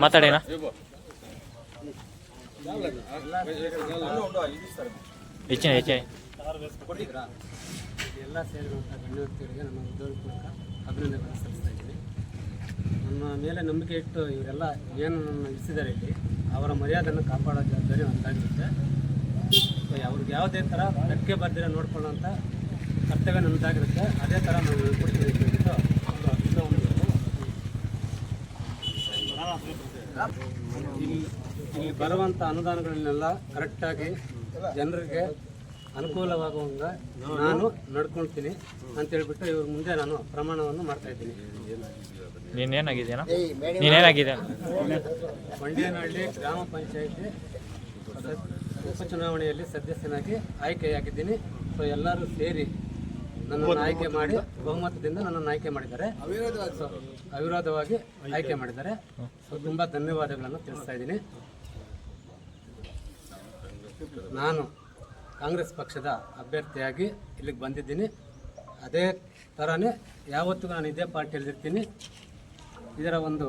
ಮಾತಾಡೇನಾ? ಹೆಚ್ಚಿನ ಹೆಚ್ಚಿನ. ಎಲ್ಲ ಸೇರಿರುವಂಥ ಗಣ್ಯ ವ್ಯಕ್ತಿಗಳಿಗೆ ನಮ್ಮ ಉದ್ಯೋಗ ಮೂಲಕ ಅಭಿನಂದನೆ ಸಲ್ಲಿಸ್ತಾ ಇದ್ದೀನಿ ನಮ್ಮ ಮೇಲೆ ನಂಬಿಕೆ ಇಟ್ಟು ಇವರೆಲ್ಲ ಏನು ನನ್ನ ಇಲ್ಲಿ, ಅವರ ಮರ್ಯಾದೆಯನ್ನು ಕಾಪಾಡೋ ಜವಾಬ್ದಾರಿ ಒಂದಾಗಿರುತ್ತೆ ಅವ್ರಿಗೆ ಯಾವುದೇ ಥರ ಧಕ್ಕೆ ಬರ್ದಿರ ನೋಡ್ಕೊಳ್ಳೋಂಥ ಕರ್ತವ್ಯ ನನ್ನದಾಗಿರುತ್ತೆ ಅದೇ ಥರ ನಾನು ಹೇಳ್ಕೊಡ್ತೀನಿ ಅಂತ ಹೇಳ್ಬಿಟ್ಟು ಒಂದು ಅಭಿನಂದನೆ ಇಲ್ಲಿ ಇಲ್ಲಿ ಬರುವಂಥ ಅನುದಾನಗಳನ್ನೆಲ್ಲ ಕರೆಕ್ಟಾಗಿ ಜನರಿಗೆ ಅನುಕೂಲವಾಗುವಂಗ ನಾನು ನಡ್ಕೊಳ್ತೀನಿ ಅಂತ ಹೇಳ್ಬಿಟ್ಟು ಇವ್ರ ಮುಂದೆ ನಾನು ಪ್ರಮಾಣವನ್ನು ಮಾಡ್ತಾ ಇದ್ದೀನಿ. ನೀನೇನಾಗಿದೆಯಾ ನೀನೇನಾಗಿದೆ ಮಂಡ್ಯನಹಳ್ಳಿ ಗ್ರಾಮ ಪಂಚಾಯತಿ ಉಪಚುನಾವಣೆಯಲ್ಲಿ ಸದಸ್ಯನಾಗಿ ಆಯ್ಕೆಯಾಗಿದ್ದೀನಿ. ಸೊ ಎಲ್ಲರೂ ಸೇರಿ ನನ್ನನ್ನು ಆಯ್ಕೆ ಮಾಡಿ ಬಹುಮತದಿಂದ ನನ್ನನ್ನು ಆಯ್ಕೆ ಮಾಡಿದ್ದಾರೆ. ಸೊ ಅವಿರೋಧವಾಗಿ ಆಯ್ಕೆ ಮಾಡಿದ್ದಾರೆ. ಸೊ ತುಂಬ ಧನ್ಯವಾದಗಳನ್ನು ತಿಳಿಸ್ತಾ ಇದ್ದೀನಿ. ನಾನು ಕಾಂಗ್ರೆಸ್ ಪಕ್ಷದ ಅಭ್ಯರ್ಥಿಯಾಗಿ ಇಲ್ಲಿಗೆ ಬಂದಿದ್ದೀನಿ. ಅದೇ ಥರನೇ ಯಾವತ್ತಿಗೂ ನಾನು ಇದೇ ಪಾರ್ಟಿಯಲ್ಲಿರ್ತೀನಿ ಇದರ ಒಂದು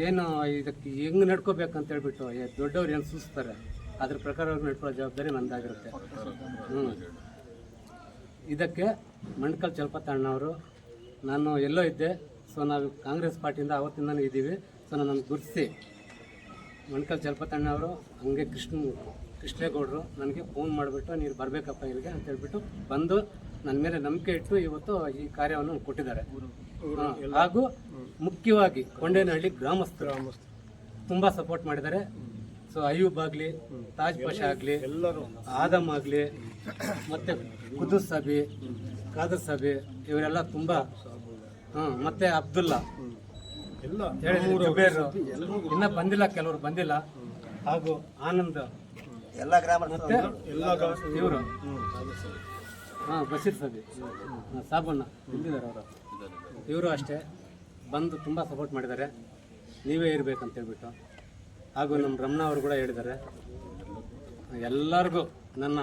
ಏನು ಇದಕ್ಕೆ ಹೆಂಗೆ ನಡ್ಕೋಬೇಕಂತ ಹೇಳ್ಬಿಟ್ಟು ಏ- ದೊಡ್ಡವ್ರು ಏನು ಸೂಚಿಸ್ತಾರೆ ಅದ್ರ ಪ್ರಕಾರವಾಗಿ ನಡ್ಕೊಳ್ಳೋ ಜವಾಬ್ದಾರಿ ನಂದಾಗಿರುತ್ತೆ. ಹ್ಞೂ ಇದಕ್ಕೆ ಮಂಡ್ಕಲ್ ಚಲಪತಣ್ಣವರು ನಾನು ಎಲ್ಲೋ ಇದ್ದೆ. ಸೊ ನಾವು ಕಾಂಗ್ರೆಸ್ ಪಾರ್ಟಿಯಿಂದ ಅವತ್ತಿಂದನೂ ಇದ್ದೀವಿ. ಸೊ ನನ್ನನ್ನು ಗುರುತಿಸಿ. ಮಣ್ಕಲ್ ಚಲಪತಣ್ಣ ಅವರು ಹಂಗೆ ಕೃಷ್ಣ ಕೃಷ್ಣೇಗೌಡರು ನನಗೆ ಫೋನ್ ಮಾಡಿಬಿಟ್ಟು ನೀರು ಬರಬೇಕಪ್ಪ ಇಲ್ಲಿಗೆ ಅಂತ ಹೇಳ್ಬಿಟ್ಟು ಬಂದು ನನ್ನ ಮೇಲೆ ನಂಬಿಕೆ ಇಟ್ಟು ಇವತ್ತು ಈ ಕಾರ್ಯವನ್ನು ಕೊಟ್ಟಿದ್ದಾರೆ. ಹಾಗೂ ಮುಖ್ಯವಾಗಿ ಕೊಂಡೇನಹಳ್ಳಿ ಗ್ರಾಮಸ್ಥರು ತುಂಬ ಸಪೋರ್ಟ್ ಮಾಡಿದ್ದಾರೆ. ಸೊ ಅಯ್ಯೂಬ್ ಆಗಲಿ ತಾಜ್ ಪಾಷ ಆಗಲಿ ಎಲ್ಲರೂ. ಆದಮ್ ಆಗಲಿ ಮತ್ತು ಕುದುಸ್ ಸಬಿ ಖಾದರ್ ಸಬಿ ಇವರೆಲ್ಲ ತುಂಬ ಹ್ಞೂ ಮತ್ತು ಅಬ್ದುಲ್ಲಾ ಜುಬೇರ್ ಇನ್ನ ಬಂದಿಲ್ಲ ಕೆಲವರು ಬಂದಿಲ್ಲ. ಹಾಗೂ ಆನಂದ್. ಎಲ್ಲ ಗ್ರಾಮ ಮತ್ತೆ ಇವರು. ಹಾಂ ಬಸೀರ್ ಸಬಿ ಹಾಂ ಸಾಬಣ್ಣ ಇಲ್ಲಿದ್ದಾರೆ ಅವರು. ಇವರು ಅಷ್ಟೇ. ಬಂದು ತುಂಬ ಸಪೋರ್ಟ್ ಮಾಡಿದ್ದಾರೆ. ನೀವೇ ಇರಬೇಕಂತ ಹೇಳ್ಬಿಟ್ಟು. ಹಾಗೂ ನಮ್ಮ ರಮಣ ಅವರು ಕೂಡ ಹೇಳಿದ್ದಾರೆ ಎಲ್ಲರಿಗೂ ನನ್ನ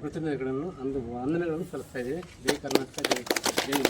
ಕೃತಜ್ಞತೆಗಳನ್ನು ಅಂದು ವಂದನೆಗಳನ್ನು ಸಲ್ಲಿಸ್ತಾ ಇದ್ದೀವಿ ಜೈ ಕರ್ನಾಟಕ, ಜೈ ಜೈ.